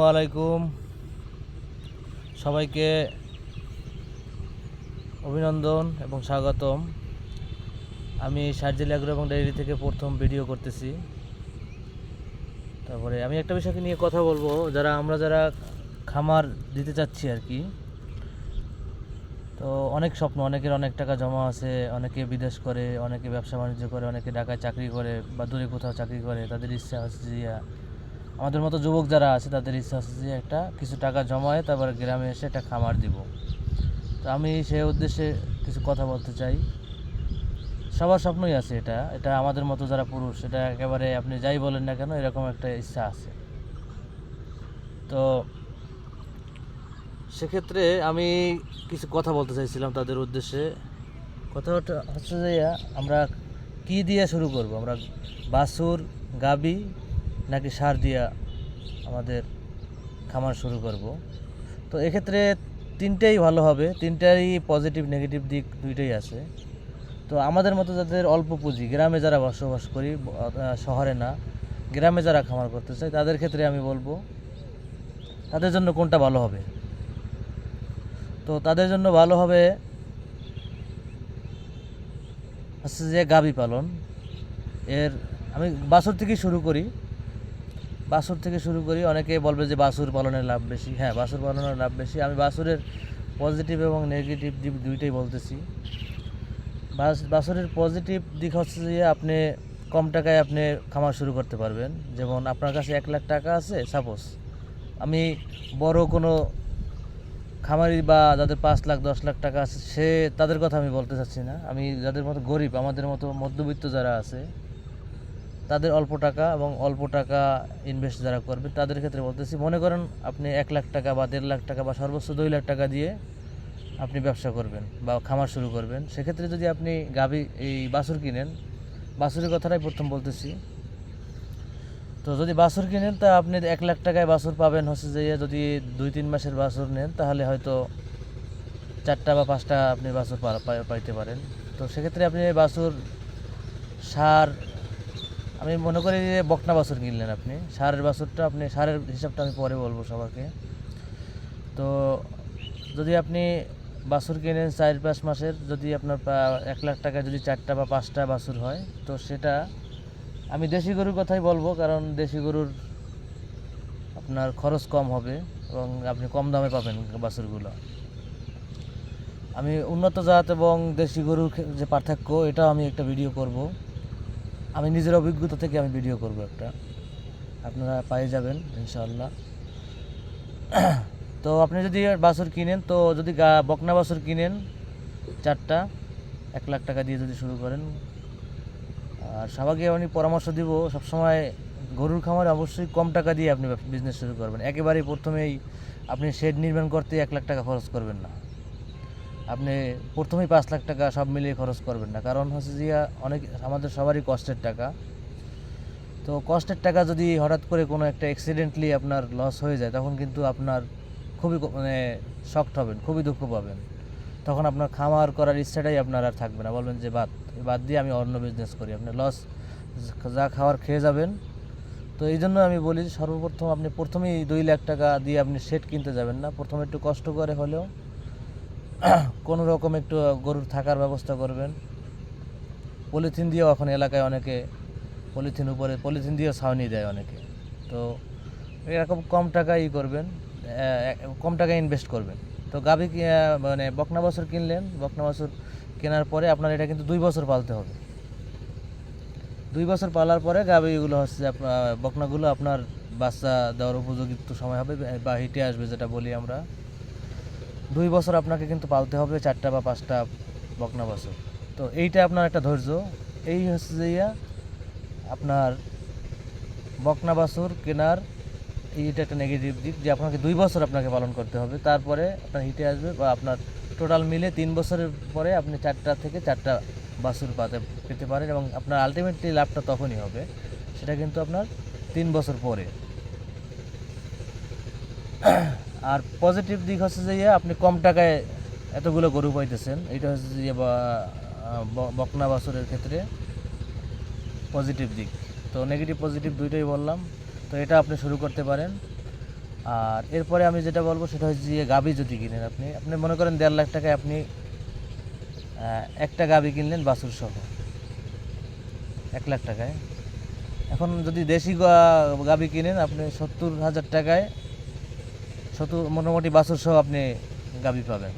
আলাইকুম। সবাইকে অভিনন্দন এবং স্বাগতম। আমি শারজিল অ্যাগ্রো এবং ডায়েরি থেকে প্রথম ভিডিও করতেছি। তারপরে আমি একটা বিষয়কে নিয়ে কথা বলব। যারা আমরা যারা খামার দিতে চাচ্ছি আর কি, তো অনেক স্বপ্ন, অনেকের অনেক টাকা জমা আছে, অনেকে বিদেশ করে, অনেকে ব্যবসা বাণিজ্য করে, অনেকে ঢাকায় চাকরি করে বা দূরে কোথাও চাকরি করে, তাদের ইচ্ছা হচ্ছে যে আমাদের মতো যুবক যারা আছে, তাদের ইচ্ছা আছে যে একটা কিছু টাকা জমায় তারপর গ্রামে এসে একটা খামার দিব। তো আমি সেই উদ্দেশ্যে কিছু কথা বলতে চাই। সবার স্বপ্নই আছে এটা। এটা আমাদের মতো যারা পুরুষ, এটা একেবারে আপনি যাই বলেন না কেন, এরকম একটা ইচ্ছা আছে। তো সেক্ষেত্রে আমি কিছু কথা বলতে চাইছিলাম তাদের উদ্দেশ্যে। কথাটা হচ্ছে যে আমরা কি দিয়ে শুরু করব? আমরা বাছুর, গাবি নাকি সার দিয়া আমাদের খামার শুরু করব। তো এক্ষেত্রে তিনটেই ভালো হবে তিনটাই পজিটিভ নেগেটিভ দিক দুইটাই আছে। তো আমাদের মতো যাদের অল্প পুঁজি, গ্রামে যারা বসবাস করি শহরে না, গ্রামে যারা খামার করতে চায়, তাদের ক্ষেত্রে আমি বলব, তাদের জন্য কোনটা ভালো হবে? তো তাদের জন্য ভালো হবে হচ্ছে যে গাবি পালন। এর, আমি বাছুর থেকে শুরু করি। বাছুর থেকে শুরু করি, অনেকে বলবে যে বাছুর পালনের লাভ বেশি। হ্যাঁ বাছুর পালনের লাভ বেশি। আমি বাছুরের পজিটিভ এবং নেগেটিভ দিক দুইটাই বলতেছি। বাস- বাছুরের পজিটিভ দিক হচ্ছে যে আপনি কম টাকায় আপনি খামার শুরু করতে পারবেন। যেমন আপনার কাছে এক লাখ টাকা আছে সাপোজ আমি বড় কোনো খামারি বা যাদের পাঁচ লাখ, দশ লাখ টাকা আছে, সে তাদের কথা আমি বলতে চাচ্ছি না। আমি যাদের মতো গরিব, আমাদের মতো মধ্যবিত্ত যারা আছে তাদের অল্প টাকা এবং অল্প টাকা ইনভেস্ট যারা করবে, তাদের ক্ষেত্রে বলতেছি, মনে করেন আপনি এক লাখ টাকা বা দেড় লাখ টাকা বা সর্বোচ্চ দুই লাখ টাকা দিয়ে আপনি ব্যবসা করবেন বা খামার শুরু করবেন, সেক্ষেত্রে যদি আপনি গাভী এই বাছুর কিনেন, বাছুরের কথাটাই প্রথম বলতেছি। তো যদি বাছুর কিনেন, তা আপনি এক লাখ টাকায় বাছুর পাবেন হচ্ছে যে, যদি দুই তিন মাসের বাছুর নেন, তাহলে হয়তো চারটা বা পাঁচটা আপনি বাছুর পাইতে পারেন। তো সেক্ষেত্রে আপনি বাছুর সার আমি মনে করি যে বকনা বাছুর কিনলেন আপনি। সারের বাছুরটা আপনি, সারের হিসাবটা আমি পরে বলব সবাইকে তো যদি আপনি বাছুর কিনেন চার পাঁচ মাসের, যদি আপনার এক লাখ টাকা যদি চারটা বা পাঁচটা বাছুর হয়, তো সেটা আমি দেশি গরুর কথাই বলব, কারণ দেশি গরুর আপনার খরচ কম হবে এবং আপনি কম দামে পাবেন বাছুরগুলো। আমি উন্নত জাত এবং দেশি গরুর যে পার্থক্য, এটাও আমি একটা ভিডিও করব। আমি নিজের অভিজ্ঞতা থেকে আমি ভিডিও করব একটা। আপনারা পেয়ে যাবেন, ইনশাআল্লাহ। তো আপনি যদি বাছুর কিনেন, তো যদি বকনা বাছুর কিনেন, চারটা, এক লাখ টাকা দিয়ে যদি শুরু করেন। আর সবাইকে আমি পরামর্শ দিব, সবসময় গরুর খামারে অবশ্যই কম টাকা দিয়ে আপনি বিজনেস শুরু করবেন। একেবারেই প্রথমেই আপনি শেড নির্মাণ করতে এক লাখ টাকা খরচ করবেন না। আপনি প্রথমেই পাঁচ লাখ টাকা সব মিলিয়ে খরচ করবেন না। কারণ হচ্ছে যে অনেক, আমাদের সবারই কষ্টের টাকা। তো কষ্টের টাকা যদি হঠাৎ করে কোনো একটা অ্যাক্সিডেন্টলি আপনার লস হয়ে যায়, তখন কিন্তু আপনার খুবই মানে শক্ট হবেন, খুবই দুঃখ পাবেন। তখন আপনার খামার করার ইচ্ছাটাই আপনার আর থাকবে না। বলবেন যে, বাদ বাদ দিয়ে আমি অন্য বিজনেস করি। আপনি লস যা খাওয়ার খেয়ে যাবেন। তো এই জন্য আমি বলি সর্বপ্রথম আপনি প্রথমেই দুই লাখ টাকা দিয়ে আপনি সেট কিনতে যাবেন না। প্রথমে একটু কষ্ট করে হলেও কোনো রকম একটু গরুর থাকার ব্যবস্থা করবেন। পলিথিন দিয়েও এখন এলাকায় অনেকে পলিথিন উপরে, পলিথিন দিয়েও ছাউনি দেয় অনেকে। তো এরকম কম টাকাই করবেন কম টাকায় ইনভেস্ট করবেন। তো গাভি মানে বকনা বছর কিনলেন, বকনা বছর কেনার পরে আপনার এটা কিন্তু দুই বছর পালতে হবে। দুই বছর পালার পরে গাভিগুলো হচ্ছে বকনাগুলো আপনার বাচ্চা দেওয়ার উপযোগিত সময় হবে, বা হিটে আসবে যেটা বলি আমরা। দুই বছর আপনাকে কিন্তু পালতে হবে চারটা বা পাঁচটা বকনা বছর তো এইটা আপনার একটা ধৈর্য। এই হচ্ছে যে আপনার বকনা বাছুর কেনার, এইটা একটা নেগেটিভ দিক যে আপনাকে দুই বছর আপনাকে পালন করতে হবে। তারপরে আপনার হিটে আসবে বা আপনার টোটাল মিলে তিন বছরের পরে আপনি চারটা থেকে চারটা বাছুর পাতে, পেতে পারেন এবং আপনার আলটিমেটলি লাভটা তখনই হবে। সেটা কিন্তু আপনার তিন বছর পরে। আর পজিটিভ দিক হচ্ছে যে, আপনি কম টাকায় এতগুলো গরু পাইতেছেন। এটা হচ্ছে যে বকনা বাছুরের ক্ষেত্রে পজিটিভ দিক। তো নেগেটিভ পজিটিভ দুইটাই বললাম। তো এটা আপনি শুরু করতে পারেন। আর এরপরে আমি যেটা বলব, সেটা হচ্ছে যে গাবি যদি কিনেন আপনি আপনি মনে করেন দেড় লাখ টাকায় আপনি একটা গাবি কিনলেন বাছুর সহ। এক লাখ টাকায়। এখন যদি দেশি গাবি কিনেন, আপনি সত্তর হাজার টাকায় সত্তর মোটামুটি বাছুর সহ আপনি গাবি পাবেন।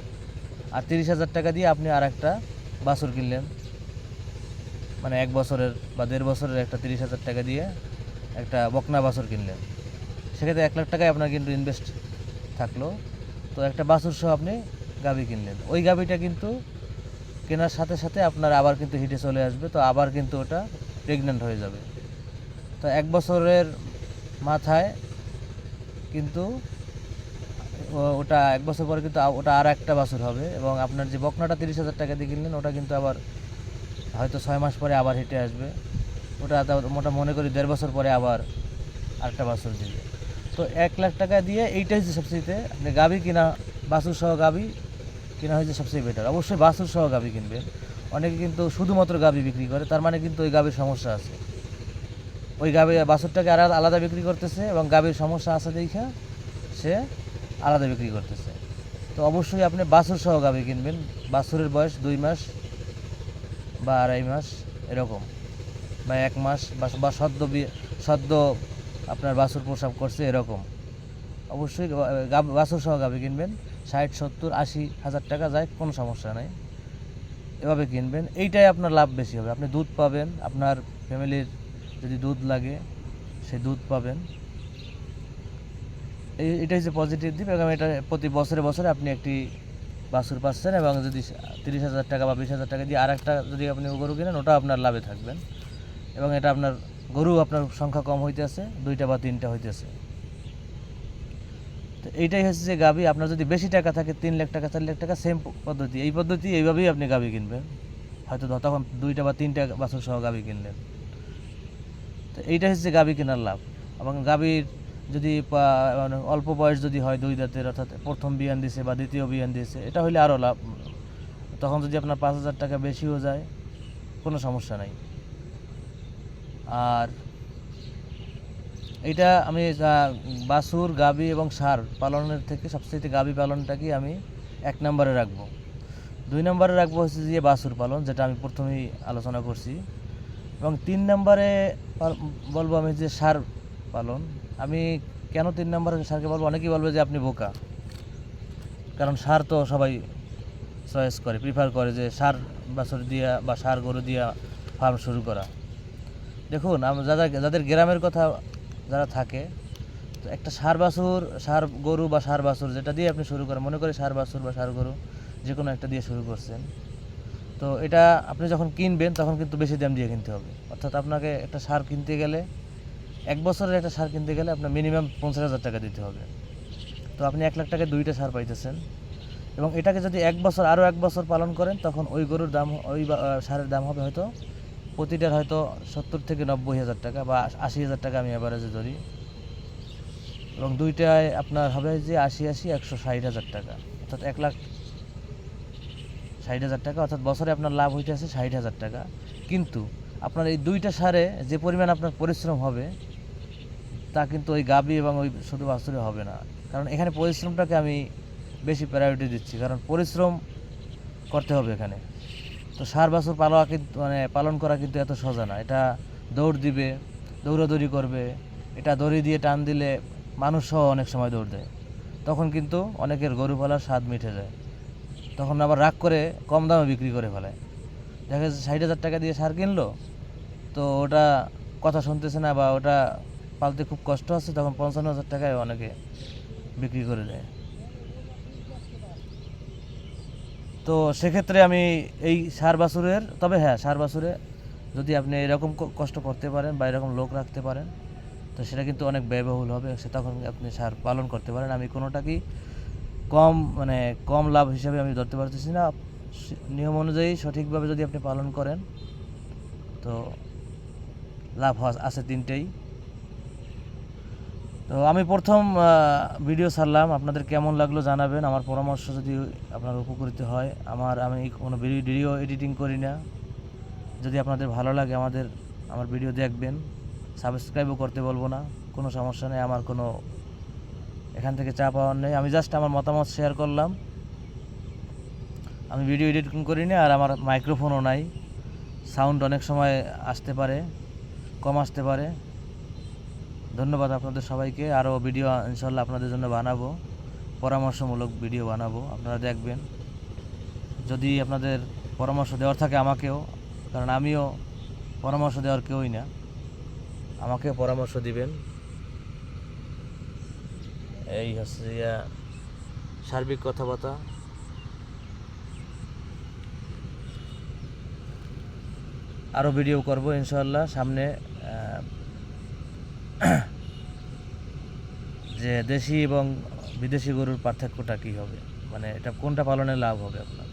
আর তিরিশ হাজার টাকা দিয়ে আপনি আর একটা বাছুর কিনলেন। মানে এক বছরের বা দেড় বছরের একটা তিরিশ হাজার টাকা দিয়ে একটা বকনা বাছুর কিনলেন। সেক্ষেত্রে এক লাখ টাকায় আপনার কিন্তু ইনভেস্ট থাকল। তো একটা বাছুর সহ আপনি গাবি কিনলেন। ওই গাবিটা কিন্তু কেনার সাথে সাথে আপনার আবার কিন্তু হিটে চলে আসবে। তো আবার কিন্তু ওটা প্রেগনেন্ট হয়ে যাবে। তো এক বছরের মাথায় কিন্তু ওটা এক বছর পরে কিন্তু ওটা আর একটা বাছুর হবে এবং আপনার যে বকনাটা তিরিশ হাজার টাকা দিয়ে কিনলেন, ওটা কিন্তু আবার হয়তো ছয় মাস পরে আবার হেঁটে আসবে। ওটা মোটা মনে করি দেড় বছর পরে আবার আরেকটা বাছুর দিবে। তো এক লাখ টাকা দিয়ে এইটাই হচ্ছে সবচেয়ে আপনি গাবি কিনা, বাছুর সহ গাবি কিনা হয়েছে সবচেয়ে বেটার অবশ্যই বাছুর সহ গাবি কিনবেন অনেকে কিন্তু শুধুমাত্র গাবি বিক্রি করে, তার মানে কিন্তু ওই গাবির সমস্যা আছে। ওই গাবি বাছুরটাকে আর আলাদা বিক্রি করতেছে এবং গাবির সমস্যা আছে দেখা সে আলাদা বিক্রি করতেছে। তো অবশ্যই আপনি বাছুর সহ গাবি কিনবেন। বাছুরের বয়স দুই মাস বা আড়াই মাস, এরকম। বা এক মাস বা- সদ্য সদ্য আপনার বাছুর প্রসাব করছে, এরকম। অবশ্যই বাছুর সহ গাবি কিনবেন। ষাট, সত্তর, আশি হাজার টাকা যায়, কোনো সমস্যা নাই। এভাবে কিনবেন। এইটাই আপনার লাভ বেশি হবে। আপনি দুধ পাবেন, আপনার ফ্যামিলির যদি দুধ লাগে সেই দুধ পাবেন। এটা হচ্ছে পজিটিভ দিক এবং এটা প্রতি বছরে বছরে আপনি একটি বাছুর পাচ্ছেন এবং যদি তিরিশ হাজার টাকা বা বিশ হাজার টাকা দিয়ে আর একটা যদি আপনি গরু কিনেন ওটা আপনার লাভে থাকবেন। এবং এটা আপনার গরু আপনার সংখ্যা কম হইতেছে, দুইটা বা তিনটা হইতেছে। তো এইটাই হচ্ছে যে গাবি, আপনার যদি বেশি টাকা থাকে, তিন লাখ টাকা, চার লাখ টাকা সেম পদ্ধতি। এই পদ্ধতি এইভাবেই আপনি গাবি কিনবেন। হয়তো তখন দুইটা বা তিনটা বাছুর সহ গাবি কিনলেন। তো এইটা হচ্ছে গাবি কেনার লাভ। এবং গাবির যদি মানে অল্প বয়স যদি হয় দুই দাঁতের, অর্থাৎ প্রথম বিয়ান দিছে বা দ্বিতীয় বিয়ান দিয়েছে এটা হইলে আরও লাভ। তখন যদি আপনার পাঁচ হাজার টাকা বেশিও যায়, কোনো সমস্যা নাই। আর এটা আমি বাছুর, গাবি এবং সার পালনের থেকে সবচেয়ে গাবি পালনটাকে আমি এক নম্বরে রাখব। দুই নম্বরে রাখব হচ্ছে যে বাছুর পালন, যেটা আমি প্রথমেই আলোচনা করছি। এবং তিন নম্বরে বলব আমি যে সার পালন আমি কেন তিন নম্বরে সারকে বলব, অনেকেই বলবে যে আপনি বোকা। কারণ সার তো সবাই চয়েস করে প্রিফার করে যে সার বাছুর দিয়া বা সার গরু দিয়া ফার্ম শুরু করা। দেখুন আমরা যারা যাদের গ্রামের কথা যারা থাকে, তো একটা সার বাছুর, সার গরু বা সার বাছুর যেটা দিয়ে আপনি শুরু করেন, মনে করে সার বাছুর বা সার গরু যে কোনো একটা দিয়ে শুরু করছেন, তো এটা আপনি যখন কিনবেন তখন কিন্তু বেশি দাম দিয়ে কিনতে হবে। অর্থাৎ আপনাকে একটা সার কিনতে গেলে এক বছরের একটা সার কিনতে গেলে আপনার মিনিমাম পঞ্চাশ হাজার টাকা দিতে হবে। তো আপনি এক লাখ টাকায় দুইটা সার পাইতেছেন এবং এটাকে যদি এক বছর, আরও এক বছর পালন করেন, তখন ওই গরুর দাম, ওই সারের দাম হবে হয়তো প্রতিটার হয়তো সত্তর থেকে নব্বই হাজার টাকা বা আশি হাজার টাকা আমি অ্যাভারেজে ধরি। এবং দুইটায় আপনার হবে যে আশি আশি, একশো ষাট হাজার টাকা। অর্থাৎ এক লাখ ষাট হাজার টাকা, অর্থাৎ বছরে আপনার লাভ হইতে আছে ষাট হাজার টাকা। কিন্তু আপনার এই দুইটা সারে যে পরিমাণ আপনার পরিশ্রম হবে তা কিন্তু ওই গাবি এবং ওই শুধু বাছুরে হবে না। কারণ এখানে পরিশ্রমটাকে আমি বেশি প্রায়োরিটি দিচ্ছি, কারণ পরিশ্রম করতে হবে এখানে। তো সার, বাছুর পালন কিন্তু মানে পালন করা কিন্তু এত সোজা না। এটা দৌড় দিবে, দৌড়াদৌড়ি করবে। এটা দড়ি দিয়ে টান দিলে মানুষ সহ অনেক সময় দৌড় দেয়। তখন কিন্তু অনেকের গরু পালার স্বাদ মিঠে যায়। তখন আবার রাগ করে কম দামে বিক্রি করে ফেলে। দেখা যাচ্ছে ষাট হাজার টাকা দিয়ে সার কিনলো, তো ওটা কথা শুনতেছে না বা ওটা পালতে খুব কষ্ট হচ্ছে তখন পঞ্চান্ন হাজার টাকায় অনেকে বিক্রি করে দেয়। তো সেক্ষেত্রে আমি এই সার বাছুরের, তবে হ্যাঁ সার বাছুরে যদি আপনি এরকম কষ্ট করতে পারেন বা এরকম লোক রাখতে পারেন, তো সেটা কিন্তু অনেক ব্যয়বহুল হবে, সে তখন আপনি সার পালন করতে পারেন। আমি কোনোটাকেই কম মানে কম লাভ হিসাবে আমি ধরতে পারতেছি না। নিয়ম অনুযায়ী সঠিকভাবে যদি আপনি পালন করেন, তো লাভ আছে তিনটেই। তো আমি প্রথম ভিডিও ছাড়লাম। আপনাদের কেমন লাগল জানাবেন। আমার পরামর্শ যদি আপনার উপকৃত হয়। আমার, আমি কোনো ভিডিও এডিটিং করি না। যদি আপনাদের ভালো লাগে আমাদের, আমার ভিডিও দেখবেন। সাবস্ক্রাইবও করতে বলব না। কোনো সমস্যা নেই। আমার কোনো এখান থেকে চা পাওয়ার নেই। আমি জাস্ট আমার মতামত শেয়ার করলাম। আমি ভিডিও এডিটিং করি না, আর আমার মাইক্রোফোনও নাই। সাউন্ড অনেক সময় আসতে পারে, কম আসতে পারে। ধন্যবাদ আপনাদের সবাইকে। আরও ভিডিও ইনশাল্লাহ আপনাদের জন্য বানাবো। পরামর্শমূলক ভিডিও বানাবো। আপনারা দেখবেন। যদি আপনাদের পরামর্শ দেওয়ার থাকে আমাকেও, কারণ আমিও পরামর্শ দেওয়ার কেউই না। আমাকে পরামর্শ দিবেন। এই হচ্ছে সার্বিক কথাবার্তা। আরও ভিডিও করব ইনশাল্লাহ সামনে যে দেশি এবং বিদেশি গরুর পার্থক্যটা কী হবে? মানে এটা কোনটা পালনে লাভ হবে আপনার?